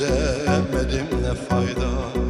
Dedim yüzemedim ne fayda